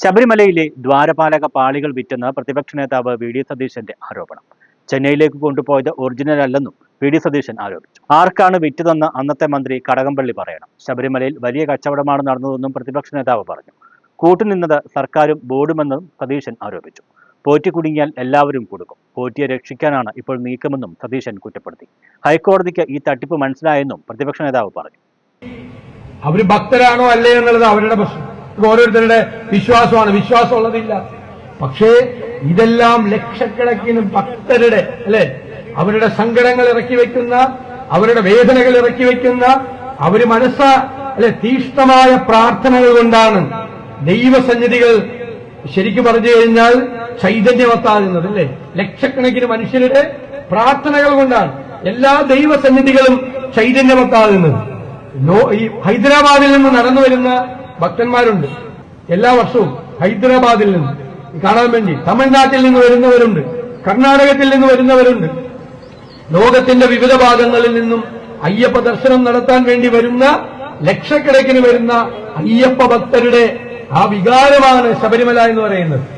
ശബരിമലയിലെ ദ്വാരപാലക പാളികൾ വിറ്റെന്ന് പ്രതിപക്ഷ നേതാവ് വി ഡി സതീശന്റെ ആരോപണം. ചെന്നൈയിലേക്ക് കൊണ്ടുപോയത് ഒറിജിനൽ അല്ലെന്നും വി ഡി സതീശൻ ആരോപിച്ചു. ആർക്കാണ് വിറ്റതെന്ന് അന്നത്തെ മന്ത്രി കടകംപള്ളി പറയണം. ശബരിമലയിൽ വലിയ കച്ചവടമാണ് നടന്നതെന്നും പ്രതിപക്ഷ നേതാവ് പറഞ്ഞു. കൂട്ടുനിന്നത് സർക്കാരും ബോർഡുമെന്നും സതീശൻ ആരോപിച്ചു. പോറ്റി കുടുങ്ങിയാൽ എല്ലാവരും കൊടുക്കും പോറ്റിയെ രക്ഷിക്കാനാണ് ഇപ്പോൾ നീക്കമെന്നും സതീശൻ കുറ്റപ്പെടുത്തി. ഹൈക്കോടതിക്ക് ഈ തട്ടിപ്പ് മനസ്സിലായെന്നും പ്രതിപക്ഷ നേതാവ് പറഞ്ഞു. അവർ ഭക്തരാണോ അല്ലേ എന്നുള്ളത് അവരുടെ പ്രശ്നം. ഇത് ഓരോരുത്തരുടെ വിശ്വാസമാണ്. വിശ്വാസമുള്ളതില്ല. പക്ഷേ ഇതെല്ലാം ലക്ഷക്കണക്കിന് ഭക്തരുടെ അല്ലെ? അവരുടെ സങ്കടങ്ങൾ ഇറക്കി വയ്ക്കുന്ന അവരുടെ വേദനകൾ ഇറക്കി വയ്ക്കുന്ന അവർ മനസ്സ അല്ലെ തീഷ്ണമായ പ്രാർത്ഥനകൾ കൊണ്ടാണ് ദൈവസന്നിധികൾ ശരിക്കും പറഞ്ഞു കഴിഞ്ഞാൽ ചൈതന്യവത്താകുന്നത് അല്ലെ? ലക്ഷക്കണക്കിന് മനുഷ്യരുടെ പ്രാർത്ഥനകൾ കൊണ്ടാണ് എല്ലാ ദൈവസന്നിധികളും ചൈതന്യവത്താകുന്നത്. ഹൈദരാബാദിൽ നിന്ന് നടന്നു വരുന്ന ഭക്തന്മാരുണ്ട്. എല്ലാ വർഷവും ഹൈദരാബാദിൽ നിന്ന് കാണാൻ വേണ്ടി തമിഴ്നാട്ടിൽ നിന്ന് വരുന്നവരുണ്ട്. കർണാടകത്തിൽ നിന്ന് വരുന്നവരുണ്ട്. ലോകത്തിന്റെ വിവിധ ഭാഗങ്ങളിൽ നിന്നും അയ്യപ്പ ദർശനം നടത്താൻ വേണ്ടി വരുന്ന ലക്ഷക്കണക്കിന് വരുന്ന അയ്യപ്പ ഭക്തരുടെ ആ വികാരമാണ് ശബരിമല എന്ന് പറയുന്നത്.